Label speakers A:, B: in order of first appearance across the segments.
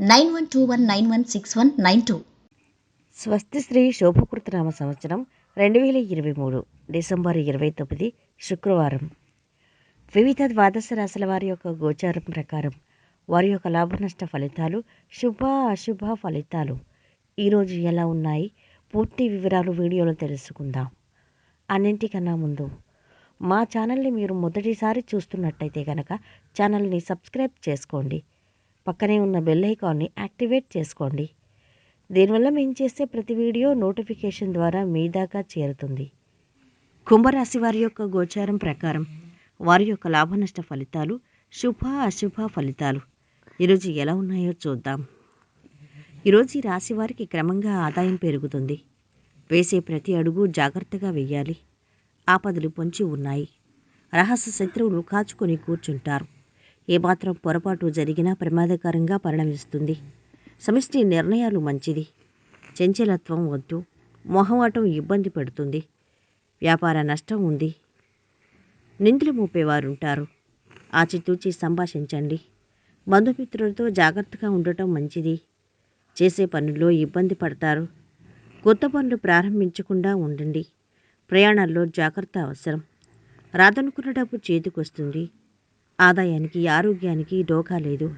A: nine one two one nine one six one nine two.
B: స్వస్తి శ్రీ శోభకృతనామ సంవత్సరం రెండు వేల ఇరవై మూడు డిసెంబర్ ఇరవై తొమ్మిది శుక్రవారం. వివిధ ద్వాదశ రాశుల వారి యొక్క గోచారం ప్రకారం వారి యొక్క లాభ నష్ట ఫలితాలు శుభ అశుభ ఫలితాలు. ఈరోజు ఎలా ఉన్నాయి? పూర్తి వివరాలు వీడియోలో తెలుసుకుందాం. అన్నింటికన్నా ముందు మా ఛానల్ని మీరు మొదటిసారి చూస్తున్నట్టయితే కనుక ఛానల్ని సబ్స్క్రైబ్ చేసుకోండి. పక్కనే ఉన్న బెల్ ఐకాన్ని యాక్టివేట్ చేసుకోండి. దీనివల్ల మేము చేసే ప్రతి వీడియో నోటిఫికేషన్ ద్వారా మీ దాకా చేరుతుంది. కుంభరాశి వారి యొక్క గోచారం ప్రకారం వారి యొక్క లాభనష్ట ఫలితాలు శుభ అశుభ ఫలితాలు ఈరోజు ఎలా ఉన్నాయో చూద్దాం. ఈరోజు ఈ రాశి వారికి క్రమంగా ఆదాయం పెరుగుతుంది. వేసే ప్రతి అడుగు జాగ్రత్తగా వెయ్యాలి. ఆపదలు పొంచి ఉన్నాయి. రహస్య శత్రువులు కాచుకొని కూర్చుంటారు. ఏమాత్రం పొరపాటు జరిగినా ప్రమాదకరంగా పరిణమిస్తుంది. సమిష్టి నిర్ణయాలు మంచిది. చంచలత్వం వద్దు. మొహమాటం ఇబ్బంది పెడుతుంది. వ్యాపార నష్టం ఉంది. నిందులు మోపేవారుంటారు. ఆచితూచి సంభాషించండి. బంధుమిత్రులతో జాగ్రత్తగా ఉండటం మంచిది. చేసే పనుల్లో ఇబ్బంది పడతారు. కొత్త పనులు ప్రారంభించకుండా ఉండండి. ప్రయాణాల్లో జాగ్రత్త అవసరం. రాదనుకున్న డబ్బు చేతికొస్తుంది. ఆదాయానికి ఆరోగ్యానికి డోకా లేదు.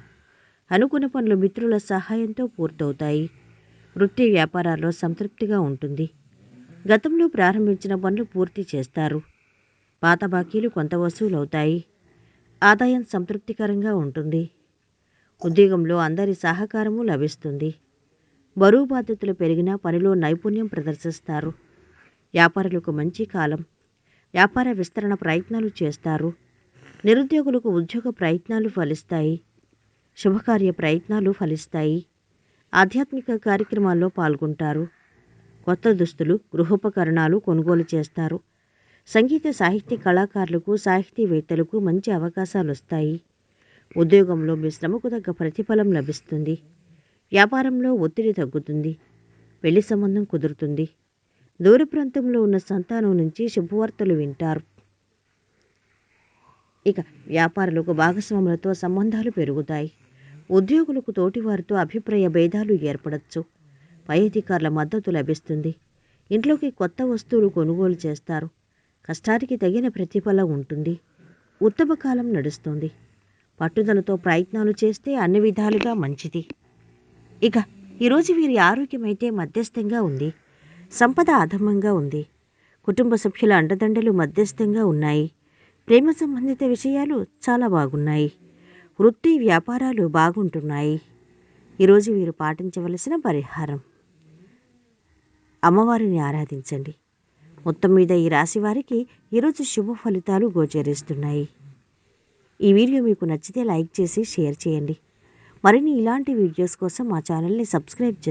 B: అనుకున్న పనులు మిత్రుల సహాయంతో పూర్తవుతాయి. వృత్తి వ్యాపారాల్లో సంతృప్తిగా ఉంటుంది. గతంలో ప్రారంభించిన పనులు పూర్తి చేస్తారు. పాత బాకీలు కొంత వసూలవుతాయి. ఆదాయం సంతృప్తికరంగా ఉంటుంది. ఉద్యోగంలో అందరి సహకారము లభిస్తుంది. బరువు బాధ్యతలు పెరిగినా పనిలో నైపుణ్యం ప్రదర్శిస్తారు. వ్యాపారులకు మంచి కాలం. వ్యాపార విస్తరణ ప్రయత్నాలు చేస్తారు. నిరుద్యోగులకు ఉద్యోగ ప్రయత్నాలు ఫలిస్తాయి శుభకార్య ప్రయత్నాలు ఫలిస్తాయి ఆధ్యాత్మిక కార్యక్రమాల్లో పాల్గొంటారు. కొత్త దుస్తులు గృహోపకరణాలు కొనుగోలు చేస్తారు. సంగీత సాహిత్య కళాకారులకు సాహితీవేత్తలకు మంచి అవకాశాలు వస్తాయి. ఉద్యోగంలో మీ శ్రమకు తగ్గ ప్రతిఫలం లభిస్తుంది. వ్యాపారంలో ఒత్తిడి తగ్గుతుంది. పెళ్ళి సంబంధం కుదురుతుంది. దూర ప్రాంతంలో ఉన్న సంతానం నుంచి శుభవార్తలు వింటారు. ఇక వ్యాపారులకు భాగస్వాములతో సంబంధాలు పెరుగుతాయి. ఉద్యోగులకు తోటివారితో అభిప్రాయ భేదాలు ఏర్పడచ్చు. పై అధికారుల మద్దతు లభిస్తుంది. ఇంట్లోకి కొత్త వస్తువులు కొనుగోలు చేస్తారు. కష్టానికి తగిన ప్రతిఫలం ఉంటుంది. ఉత్తమ కాలం నడుస్తుంది. పట్టుదలతో ప్రయత్నాలు చేస్తే అన్ని విధాలుగా మంచిది. ఇక ఈరోజు వీరి ఆరోగ్యం అయితే మధ్యస్థంగా ఉంది. సంపద అధమంగా ఉంది. కుటుంబ సభ్యుల అండదండలు మధ్యస్థంగా ఉన్నాయి. ప్రేమ సంబంధిత విషయాలు చాలా బాగున్నాయి. వృత్తి వ్యాపారాలు బాగుంటున్నాయి. ఈరోజు వీరు పాటించవలసిన పరిహారం. అమ్మవారిని ఆరాధించండి. మొత్తం మీద ఈ రాశి వారికి ఈరోజు శుభ ఫలితాలు గోచరిస్తున్నాయి. ఈ వీడియో మీకు నచ్చితే లైక్ చేసి షేర్ చేయండి. మరిన్ని ఇలాంటి వీడియోస్ కోసం మా ఛానల్ని సబ్స్క్రైబ్ చేయండి